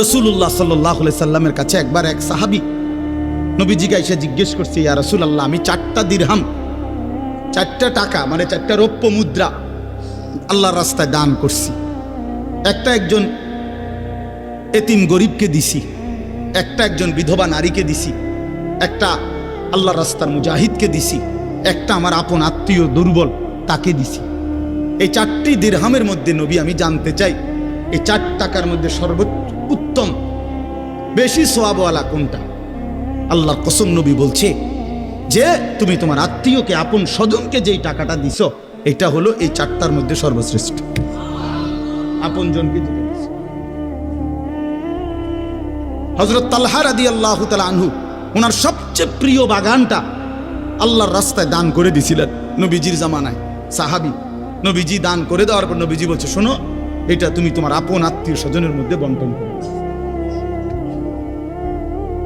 রসুল্লাহ সাল্লাহ কাছে একবার এক সাহাবি নবীজিকে এসে জিজ্ঞেস করছে, ইয়া রসুল আল্লাহ আমি চারটা দিরহাম, চারটা টাকা মানে চারটা রৌপ্য মুদ্রা আল্লাহর রাস্তায় দান করছি। একটা একজন এতিম গরিবকে দিছি, একটা একজন বিধবা নারীকে দিছি, একটা আল্লাহর রাস্তার মুজাহিদকে দিছি, একটা আমার আপন আত্মীয় দুর্বল তাকে দিছি। এই চারটি দিরহামের মধ্যে নবী, আমি জানতে চাই, এই চার টাকার মধ্যে সর্বোচ্চ বেশি সোয়াবওয়ালা কোনটা? আল্লাহর কসম নবী বলছে যে, তুমি তোমার আত্মীয়কে, আপন স্বজনকে যেই টাকাটা দিছ, এটা হলো এই চারটার মধ্যে সর্বশ্রেষ্ঠ। আপন জনকে হজরত তালহার আদি আল্লাহ আনহু, ওনার সবচেয়ে প্রিয় বাগানটা আল্লাহর রাস্তায় দান করে দিছিলেন নবীজির জামানায়। সাহাবি, নবীজি দান করে দেওয়ার পর নবীজি বলছে, শোনো, এটা তুমি তোমার আপন আত্মীয় স্বজনের মধ্যে বন্টন করো